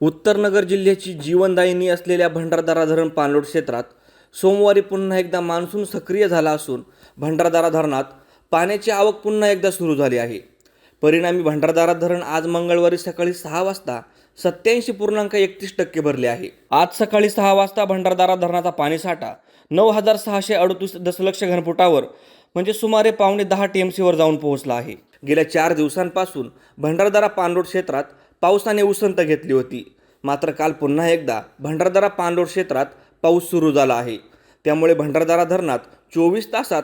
उत्तर नगर जिल्ह्याची जीवनदायिनी असलेल्या भंडारदारा धरण पाणलोट क्षेत्रात सोमवारी पुन्हा एकदा मान्सून सक्रिय झाला असून भंडारदारा धरणात पाण्याची आवक पुन्हा एकदा सुरू झाली आहे. परिणामी भंडारदारा धरण आज मंगळवारी सकाळी सहा वाजता सत्याऐंशी पूर्णांक एकतीस टक्के भरले आहे. आज सकाळी सहा वाजता भंडारदारा धरणाचा पाणीसाठा नऊ हजार सहाशे अडतीस दशलक्ष घनफुटावर म्हणजे सुमारे पावणे दहा टी एम सीवर जाऊन पोहोचला आहे. गेल्या चार दिवसांपासून भंडारदारा पाणलोट क्षेत्रात पावसाने उसंत घेतली होती. मात्र काल पुन्हा एकदा भंडारदारा पाणलोट क्षेत्रात पाऊस सुरू झाला आहे. त्यामुळे भंडारदारा धरणात चोवीस तासात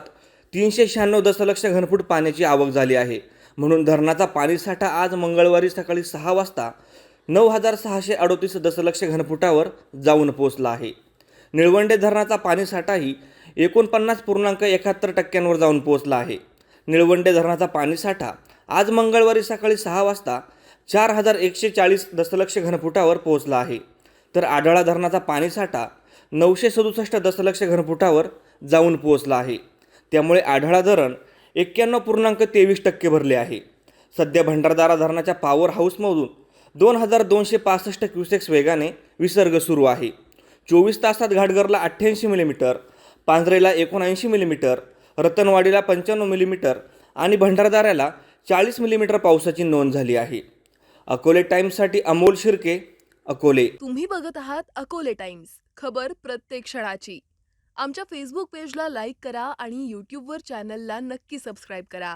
तीनशे शहाण्णव दशलक्ष घनफूट पाण्याची आवक झाली आहे. म्हणून धरणाचा पाणीसाठा आज मंगळवारी सकाळी सहा वाजता नऊ हजार सहाशे अडोतीस दशलक्ष घनफुटावर जाऊन पोचला आहे. निळवंडे धरणाचा पाणीसाठाही एकोणपन्नास पूर्णांक एकाहत्तर टक्क्यांवर जाऊन पोहोचला आहे. निळवंडे धरणाचा पाणीसाठा आज मंगळवारी सकाळी सहा वाजता चार हजार एकशे चाळीस दशलक्ष घनफुटावर पोहोचला आहे. तर आढळा धरणाचा पाणीसाठा नऊशे सदुसष्ट दशलक्ष घनफुटावर जाऊन पोहोचला आहे. त्यामुळे आढळा धरण एक्क्याण्णव पूर्णांक तेवीस टक्के भरले आहे. सध्या भंडारदारा धरणाच्या पॉवर हाऊसमधून दोन हजार दोनशे पासष्ट क्युसेक्स वेगाने विसर्ग सुरू आहे. चोवीस तासात घाटगरला अठ्ठ्याऐंशी मिलीमीटर पांजरेला एकोणऐंशी मिलीमीटर रतनवाडीला पंच्याण्णव मिलीमीटर आणि भंडारदाऱ्याला चाळीस मिलीमीटर पावसाची नोंद झाली आहे. अकोले टाइम्ससाठी अमोल शिर्के अकोले. तुम्ही बघत आहात अकोले टाइम्स खबर प्रत्येक क्षणाची. आमच्या फेसबुक पेजला लाईक करा आणि यूट्यूबवर चॅनलला नक्की सबस्क्राईब करा.